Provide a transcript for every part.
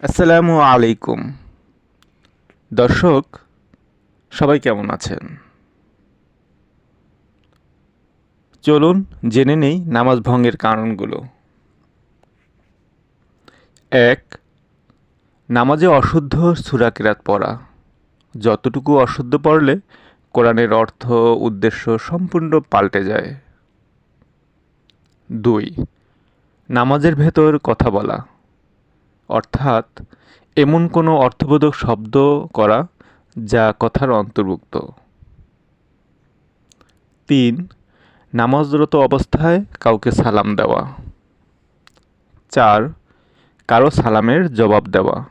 আসসালামু আলাইকুম। দর্শক, সবাই কেমন আছেন? চলুন জেনে নেই নামাজ ভঙ্গের কারণগুলো। এক, নামাজে অশুদ্ধ সুরাকিরাত পড়া। যতটুকু অশুদ্ধ পড়লে কোরআনের অর্থ, উদ্দেশ্য সম্পূর্ণ পাল্টে যায়। দুই, নামাজের ভেতর কথা বলা। অর্থাৎ এমন কোনো অর্থবোধক শব্দ করা যা কথার অন্তর্ভুক্ত। তিন, নামাজরত অবস্থায় কাউকে সালাম দেওয়া। চার, কারও সালামের জবাব দেওয়া।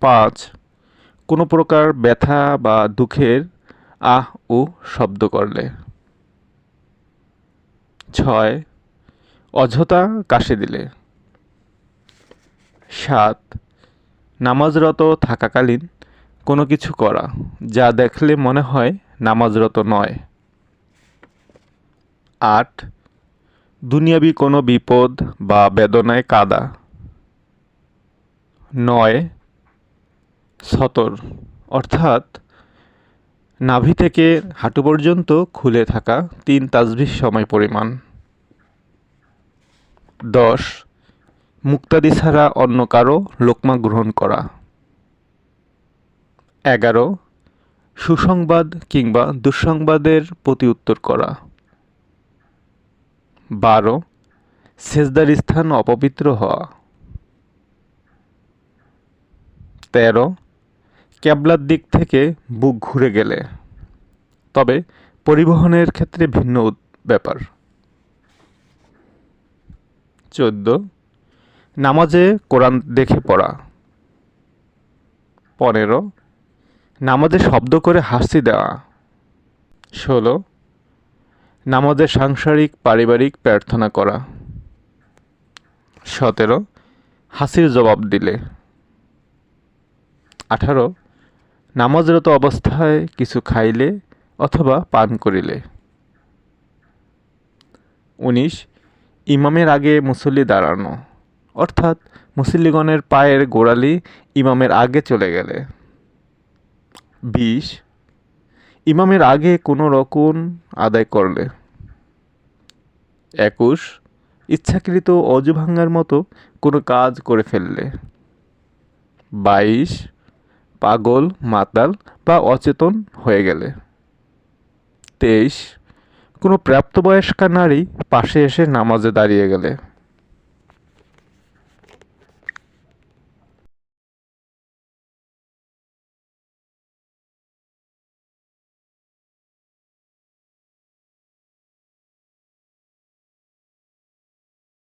পাঁচ, কোনো প্রকার ব্যথা বা দুঃখের আহ ও শব্দ করলে। ছয়, অযথা কাশি দিলে। সাত, নামাজরত থাকাকালীন কোনো কিছু করা, যা দেখলে মনে হয় নামাজরত নয়। আট, দুনিয়াবি কোনো বিপদ বা বেদনায় কাদা। নয়, সতর, অর্থাৎ নাভি থেকে হাঁটু পর্যন্ত খুলে থাকা তিন তাজবিহ সময় পরিমাণ। দশ মুক্তাদি ছাড়া অন্য কারও লোকমা গ্রহণ করা। এগারো, সুসংবাদ কিংবা দুঃসংবাদের প্রতি উত্তর করা। বারো, সেজদার স্থান অপবিত্র হওয়া। তেরো, ক্যাবলার দিক থেকে বুক ঘুরে গেলে। তবে পরিবহনের ক্ষেত্রে ভিন্ন ব্যাপার। চোদ্দ নামাজে কোরআন দেখে পড়া। পনেরো, নামাজে শব্দ করে হাসি দেওয়া। ষোলো, নামাজে সাংসারিক, পারিবারিক প্রার্থনা করা। সতেরো, হাসির জবাব দিলে। আঠারো, নামাজরত অবস্থায় কিছু খাইলে অথবা পান করিলে। উনিশ, ইমামের আগে মুসল্লি দাঁড়ানো। অর্থাৎ মুসল্লিগণের পায়ের গোড়ালি ইমামের আগে চলে গেলে। বিশ, ইমামের আগে কোনো রকম আদায় করলে। একুশ, ইচ্ছাকৃত অজু ভাঙার মতো কোনো কাজ করে ফেললে। বাইশ, পাগল, মাতাল বা অচেতন হয়ে গেলে। তেইশ, কোনো প্রাপ্তবয়স্কা নারী পাশে এসে নামাজে দাঁড়িয়ে গেলে।